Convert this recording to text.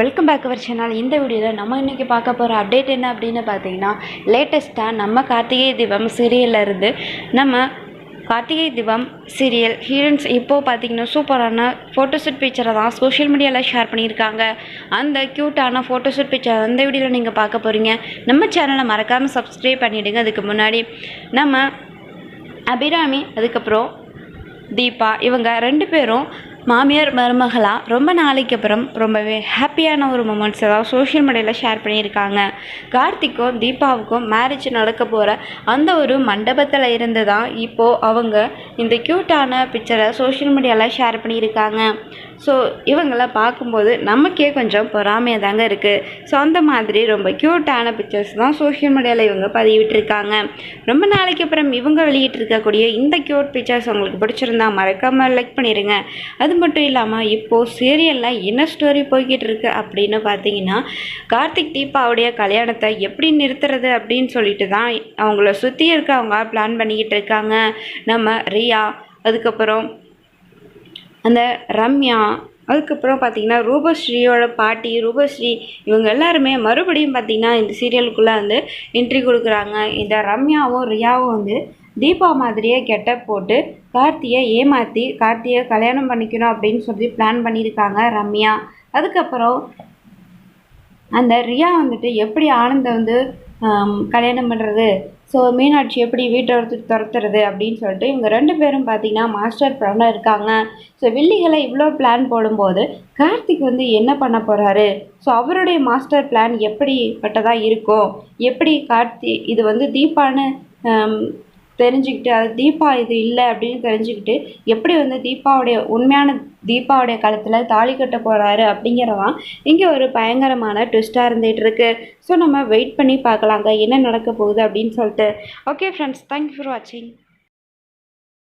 Welcome back our channel இந்த வீடியோவில் நம்ம இன்றைக்கி பார்க்க போகிற அப்டேட் என்ன அப்படின்னு பார்த்தீங்கன்னா லேட்டஸ்ட்டாக நம்ம கார்த்திகை தீபம் சீரியலில் இருந்து நம்ம கார்த்திகை தீபம் சீரியல் ஹீரோயின்ஸ் இப்போது பார்த்தீங்கன்னா சூப்பரான ஃபோட்டோஷூட் பிக்சரை தான் சோஷியல் மீடியாவில் ஷேர் பண்ணியிருக்காங்க. அந்த க்யூட்டான ஃபோட்டோஷூட் பிக்சர் அந்த வீடியோவில் நீங்கள் பார்க்க போகிறீங்க நம்ம சேனலை மறக்காமல் சப்ஸ்கிரைப் பண்ணிவிடுங்க அதுக்கு முன்னாடி நம்ம அபிராமி அதுக்கப்புறம் தீபா இவங்க ரெண்டு பேரும் மாமியார் மருமகளாக ரொம்ப நாளைக்கு அப்புறம் ரொம்பவே ஹாப்பியான ஒரு மூமெண்ட்ஸ் ஏதாவது சோஷியல் மீடியாவில் ஷேர் பண்ணியிருக்காங்க. கார்த்திக்கும் தீபாவுக்கும் மேரேஜ் நடக்க போகிற அந்த ஒரு மண்டபத்தில் இருந்து தான் இப்போது அவங்க இந்த க்யூட்டான பிக்சரை சோஷியல் மீடியாவில் ஷேர் பண்ணியிருக்காங்க. ஸோ இவங்களை பார்க்கும்போது நமக்கே கொஞ்சம் பொறாமையாக தாங்க இருக்குது ஸோ அந்த மாதிரி ரொம்ப க்யூட்டான பிக்சர்ஸ் தான் சோஷியல் மீடியாவில் இவங்க பதிவிட்டிருக்காங்க. ரொம்ப நாளைக்கு அப்புறம் இவங்க வெளியிட்டிருக்கக்கூடிய இந்த க்யூட் பிக்சர்ஸ் உங்களுக்கு பிடிச்சிருந்தா மறக்காமல் லைக் பண்ணிடுங்க அது மட்டும் இல்லாமல் இப்போது சீரியலில் என்ன ஸ்டோரி போய்கிட்டு இருக்குது அப்படின்னு பார்த்தீங்கன்னா கார்த்திக் தீபாவுடைய கல்யாணத்தை எப்படி நிறுத்துறது அப்படின்னு சொல்லிட்டு தான் அவங்கள சுற்றி இருக்கவங்க பிளான் பண்ணிக்கிட்டு இருக்காங்க. நம்ம ரியா அதுக்கப்புறம் அந்த ரம்யா அதுக்கப்புறம் பார்த்தீங்கன்னா ரூபஸ்ரீயோட பாட்டி ரூபஸ்ரீ இவங்க எல்லாருமே மறுபடியும் பார்த்தீங்கன்னா இந்த சீரியலுக்குள்ளே வந்து என்ட்ரி கொடுக்குறாங்க. இந்த ரம்யாவும் ரியாவும் வந்து தீபா மாதிரியே கெட்டப் போட்டு கார்த்தியை ஏமாற்றி கார்த்தியை கல்யாணம் பண்ணிக்கணும் அப்படின்னு சொல்லி பிளான் பண்ணியிருக்காங்க ரம்யா. அதுக்கப்புறம் அந்த ரியா வந்துட்டு எப்படி ஆனந்தை வந்து கல்யாணம் பண்ணுறது ஸோ மீனாட்சி எப்படி வீட்டை எடுத்து துரத்துறது அப்படின்னு சொல்லிட்டு இவங்க ரெண்டு பேரும் பார்த்தீங்கன்னா மாஸ்டர் பிளானில் இருக்காங்க. ஸோ வில்லிகளை இவ்வளோ பிளான் போடும்போது கார்த்திக் வந்து என்ன பண்ண போகிறாரு ஸோ அவருடைய மாஸ்டர் பிளான் எப்படிப்பட்டதாக இருக்கும்? எப்படி கார்த்தி இது வந்து தீபான்னு தெரிஞ்சுக்கிட்டு அது தீபா இது இல்லை அப்படின்னு தெரிஞ்சுக்கிட்டு எப்படி வந்து தீபாவுடைய உண்மையான தீபாவுடைய காலத்தில் தாலி கட்ட போகிறாரு அப்படிங்கிறதான் இங்கே ஒரு பயங்கரமான ட்விஸ்ட்டாக இருந்துகிட்டு இருக்கு. ஸோ நம்ம வெயிட் பண்ணி பார்க்கலாங்க. என்ன நடக்க போகுது அப்படின்னு சொல்லிட்டு. ஓகே ஃப்ரெண்ட்ஸ் தேங்க்யூ ஃபார் வாட்சிங்